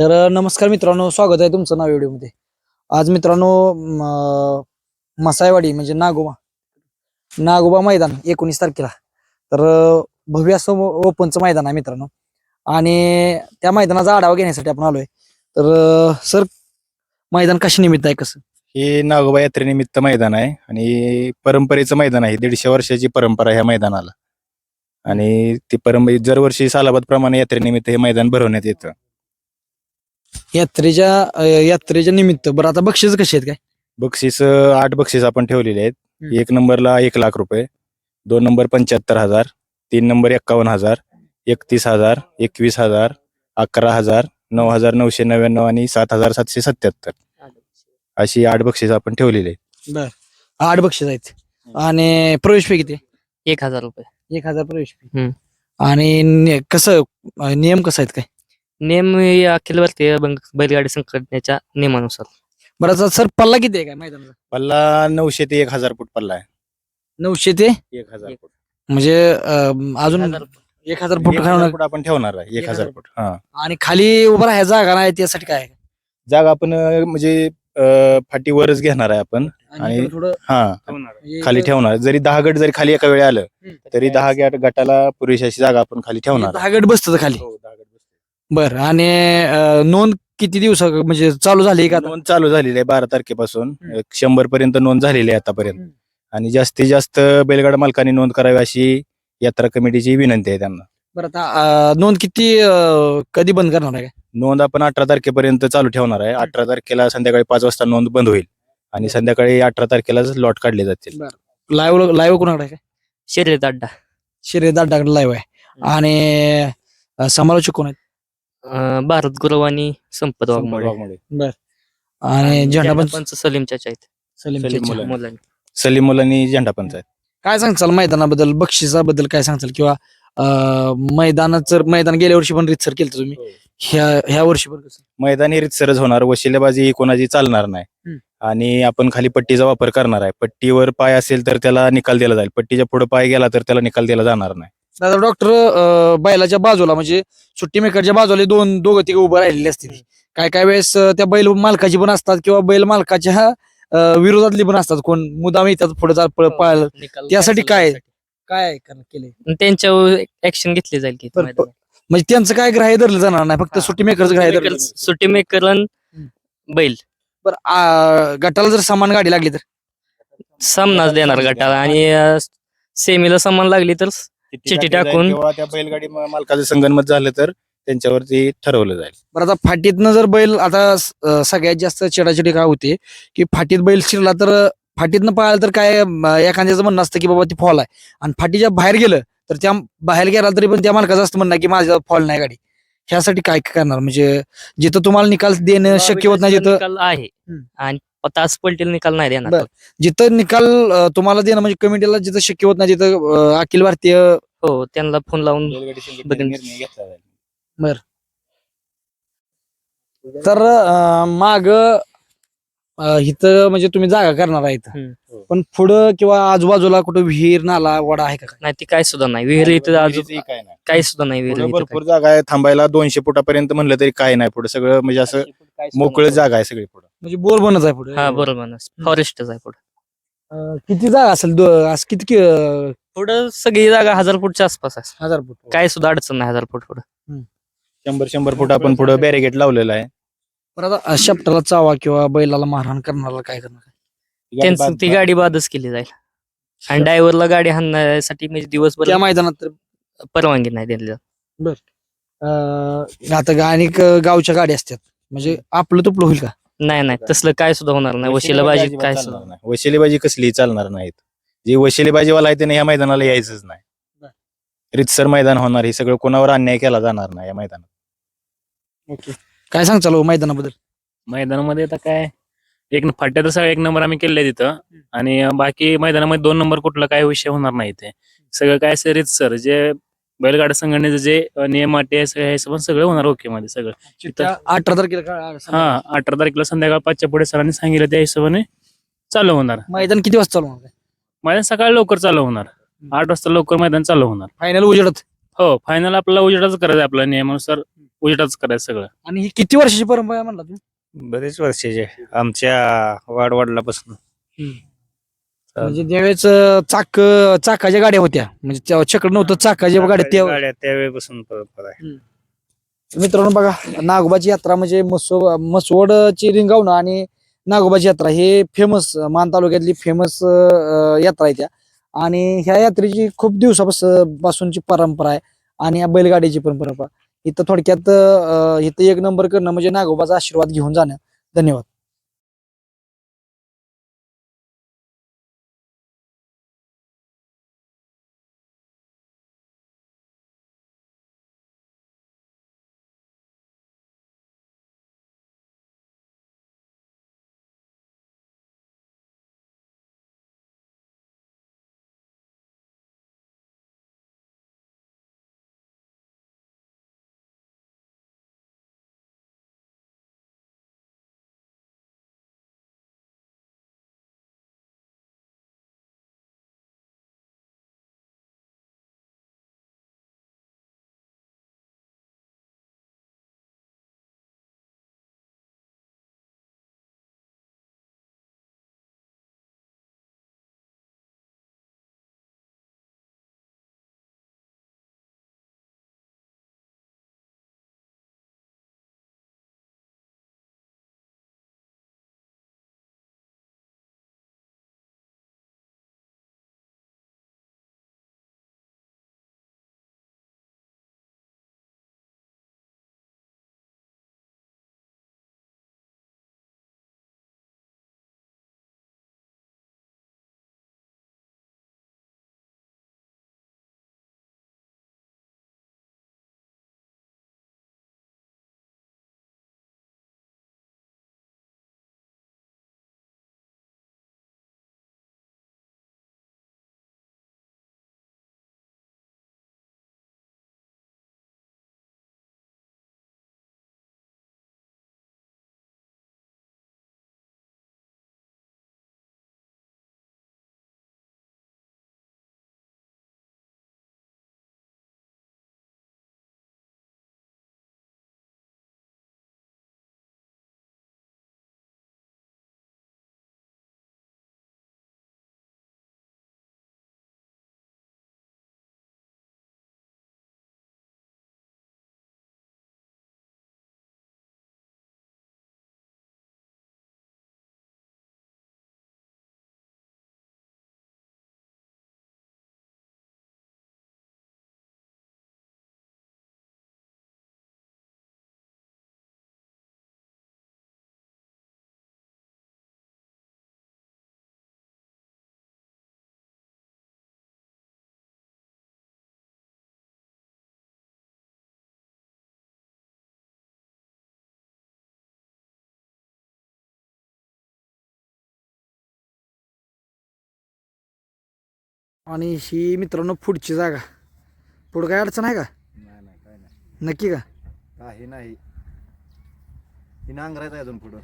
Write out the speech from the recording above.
तर नमस्कार मित्रांनो स्वागत आहे तुमचं नाव व्हिडिओमध्ये. आज मित्रांनो मसायवाडी म्हणजे नागोबा नागोबा मैदान एकोणीस तारखेला. तर भव्य असं ओपनचं मैदान आहे मित्रांनो. आणि त्या मैदानाचा आढावा घेण्यासाठी आपण आलोय. तर सर मैदान कशा निमित्त आहे कसं? हे नागोबा यात्रेनिमित्त मैदान आहे आणि परंपरेचं मैदान आहे. दीडशे वर्षाची परंपरा ह्या मैदानाला. आणि ती परंपरे दरवर्षी सालाबाद प्रमाणे यात्रेनिमित्त हे मैदान भरवण्यात येतं. यात्रेच्या अ, यात्रेच्या निमित्त. बरं आता बक्षीस कशी आहेत काय? बक्षीस अं, आठ बक्षीस आपण ठेवलेले आहेत. हम्म. एक नंबरला एक लाख रुपये दोन नंबर पंच्याहत्तर हजार तीन नंबर एक्कावन्न हजार एकतीस हजार एकवीस हजार अकरा हजार नऊ हजार नऊशे नव्याण्णव आणि सात हजार सातशे सत्याहत्तर. अशी आठ बक्षीस आपण ठेवलेली आहेत. बर. आठ बक्षीस आहेत. आणि प्रवेश फी किती? एक हजार रुपये. एक हजार प्रवेश फी. हम्म. आणि नि- कसं अ, नियम कसं आहेत काय? नेम हे अखिल भारतीय बंग- बैलगाडी संघटनेच्या नियमानुसार. बरं आता सर पल्ला किती आहे काय मैदानाचा? पल्ला नऊशे ते एक हजार फूट पल्ला आहे. नऊशे ते? एक हजार फूट. म्हणजे अं, अजून एक हजार एक फूट हजार फूट आपण ठेवणार आहे. एक हजार फूट हा. आणि खाली उभं राहायला जागा नाही त्यासाठी काय? आहे? जागा आपण अं, म्हणजे अं, फाटीवरच घेणार आहे आपण. आणि आणि- इकडं थोडं हा म्हणजे खाली ठेवणार जरी दहा गट जरी खाली एका वेळी आलं. तरी दहा गट गटाला पुरेशी अशी जागा आपण खाली ठेवणार दहा गट बसतं खाली. हो. बर आणि अं, नोंद किती दिवस म्हणजे चालू झाली का आता? नोंद चालू झालेली आहे बारा तारखेपासून. हम्म. एक शंभर पर्यंत नोंद झालेली आहे आतापर्यंत. हम्म. आणि जास्तीत जास्त बैलगाडा मालकांनी नोंद करावी अशी यात्रा कमिटीची विनंती आहे त्यांना. बरं आता अं, नोंद किती अं, कधी बंद करणार आहे? काय नोंद आपण अठरा तारखेपर्यंत चालू ठेवणार आहे. अठरा तारखेला संध्याकाळी पाच वाजता नोंद बंद होईल. आणि संध्याकाळी अठरा तारखेला लॉट काढले जातील. लाईव्ह लाईव्ह कोणाकडे आहे? काय शर्यत अड्डा. शरीर दाटाकडे लाईव्ह आहे. आणि अं, समालोचक कोण आहेत? अं, भारत गुरव आणि संपत वाघमोडे वाघमोडे. आणि झेंडा पण पंच सलीम चाचा आहेत. सलीम सलीम चेचा. मुलानी. मुलांनी. सलीम मुलांनी झेंडा पंचायत काय सांगचाल मैदानाबद्दल? बक्षिसाबद्दल काय सांगचाल किंवा अं, मैदानाचं मैदान गेल्या वर्षी पण रितसर केलं तुम्ही? ह्या ह्या वर्षी पण कसं? मैदानी रितसरच होणार. वशिलेबाजी ही कोणाची चालणार नाही. हम्म. आणि आपण खाली पट्टीचा वापर करणार आहे. पट्टीवर पाय असेल तर त्याला निकाल दिला जाईल. पट्टीच्या पुढे पाय गेला तर त्याला निकाल दिला जाणार नाही. दादा डॉक्टर बैलाच्या बाजूला म्हणजे सुट्टी मेकरच्या बाजूला दोन दोघं तिघं उभं राहिलेले असतील. काय काय वेळेस त्या बैल मालकाची पण असतात किंवा बैल मालकाच्या विरोधातली पण असतात. कोण मुदाम येतात पुढे पळ- पळायला. त्यासाठी काय? काय केले त्यांच्यावर ऍक्शन घेतली जाईल की. म्हणजे त्यांचं काय ग्राह्य धरलं जाणार नाही फक्त हा. सुट्टी मेकरचं ग्राह्य धरलं. सुट्टी मेकर बैल. बरं गटाला जर समान गाडी लागली तर? सामनाच देणार गटाला आणि सेमीला समान लागली तर जाईल टाकून- किंवा त्या बैलगाडी मा- मालकाचं संगनमत झालं तर त्यांच्यावरती ठरवलं जाईल. बरं आता फाटीतनं जर बैल आता स- अं, सगळ्यात जास्त चिडाचिडी काय होते की फाटीत बैल शिरला तर अं, फाटीतनं पळाला तर काय अं, एखाद्याचं म्हणणं असतं की बाबा ती फॉल आहे. आणि फाटीच्या बाहेर गेलं तर त्या बाहेर गेला तरी पण त्या मालकाचं असतं म्हणणं की माझ्या फॉल नाही गाडी. ह्यासाठी काय करणार? म्हणजे जिथं तुम्हाला निकाल देणं शक्य होत नाही जिथं निकाल आहे. हम्म. आणि तास पलटील निकाल नाही देणार. बरं. जिथं निकाल अं, तुम्हाला देणं म्हणजे कमिटीला जिथं शक्य होत नाही तिथं अं, अखिल भारतीय हो त्यांना फोन लावून बैलगाडी संघटनेने बघून- निर्णय घेतला जाईल. तर माग इथं म्हणजे तुम्ही जागा करणार आहे इथं. हम्म. पण पुढं किंवा आजूबाजूला कुठं विहीर नाला वडा आहे का काय? नाही ती काय सुद्धा नाही. विहीर इथं विहिरीचंही काय नाही. काही सुद्धा नाही विहीर पुढं इथं भरपूर जागा आहे. थांबायला दोनशे फुटापर्यंत म्हणलं तरी काय नाही पुढे. सगळं म्हणजे असं मोकळं जागा आहे सगळी पुढे. म्हणजे बोर बनत आहे पुढे. हा बरोबर फॉरेस्टच आहे पुढे. अं, किती जागा असेल दो- असं किती कि- अं, पुढं सगळी जागा हजार फूटच्या आसपास आहे. हजार फूट. काय सुद्धा अडचण नाही हजार फूट पुढे. शंभर शंभर फूट आपण पुढे बॅरिगेट लावलेलं आहे. बरं आता शेपटाला चावा किंवा बैलाला मारहाण करणारा काय करणार? त्यांचं ती गाडी बादच केली जाईल. आणि ड्रायव्हरला गाडी हाणण्यासाठी म्हणजे दिवसभर त्या मैदानात तर परवानगी नाही दिली जात. अं, आता गा- आणि क- गावच्या गाडी असतात. म्हणजे आपलं तुपलं होईल का? नाही नाही. तसलं काय सुद्धा होणार नाही. वशिलाबाजी काय सुद्धा. नाही. वशिलेबाजी कसली चालणार नाहीत. जे वशिलेबाजीवाला आहे त्याने या मैदानाला यायचंच नाही. रितसर मैदान होणार हे सगळं कोणावर अन्याय केला जाणार नाही या मैदानात. काय सांग चालू मैदानाबद्दल? मैदानामध्ये आता काय एक फाट्या तर सगळं एक नंबर आम्ही केले तिथं. आणि बाकी मैदानामध्ये दोन नंबर कुठला काय विषय होणार नाही ते सगळं काय सर सर जे बैलगाडा संघटनेचे जे नियम अटी आहे सगळे हे पण सगळं होणार ओके मध्ये सगळं. अठरा तारखेला का- हा अठरा तारखेला संध्याकाळ पाचच्या पुढे सरांनी सांगितलं त्या हिशोबाने चालू होणार. मैदान किती वाजता चालू होणार मैदान सकाळी लवकर चालू होणार. आठ वाजता लवकर मैदान चालू होणार. फायनल उजेडत? हो फायनल आपल्याला उजेडाच करायचं आहे आपल्या नियमानुसार उजेटाच करायचं सगळं. आणि ही किती वर्षाची परंपरा आहे म्हणला तुम्ही? बरेच वर्षाचे आमच्या वाडवडिलापासून. म्हणजे ज्यावेळेस अं, चाक चाकाच्या गाड्या होत्या म्हणजे तेव्हा चक्र नव्हतं चाकाच्या गाड्या गाड्या त्यावेळेपासून परंपरा आहे. मित्रांनो बघा नागोबाची यात्रा म्हणजे मसो मसवडची रिंगावणं आणि नागोबाची यात्रा हे फेमस मान तालुक्यातली फेमस यात्रा आहे त्या. आणि ह्या यात्रेची खूप दिवसापासून पासूनची परंपरा आहे आणि या बैलगाडीची परंपरा इथं थोडक्यात अं, इथं एक नंबर करणं म्हणजे नागोबाचा आशीर्वाद घेऊन जाणं. धन्यवाद. आणि ही मित्रांनो पुढची जागा. पुढं काय अडचण आहे का? नाही नाही काय नाही. नक्की का? काही नाही. ही नांगरायचं आहे अजून पुढं.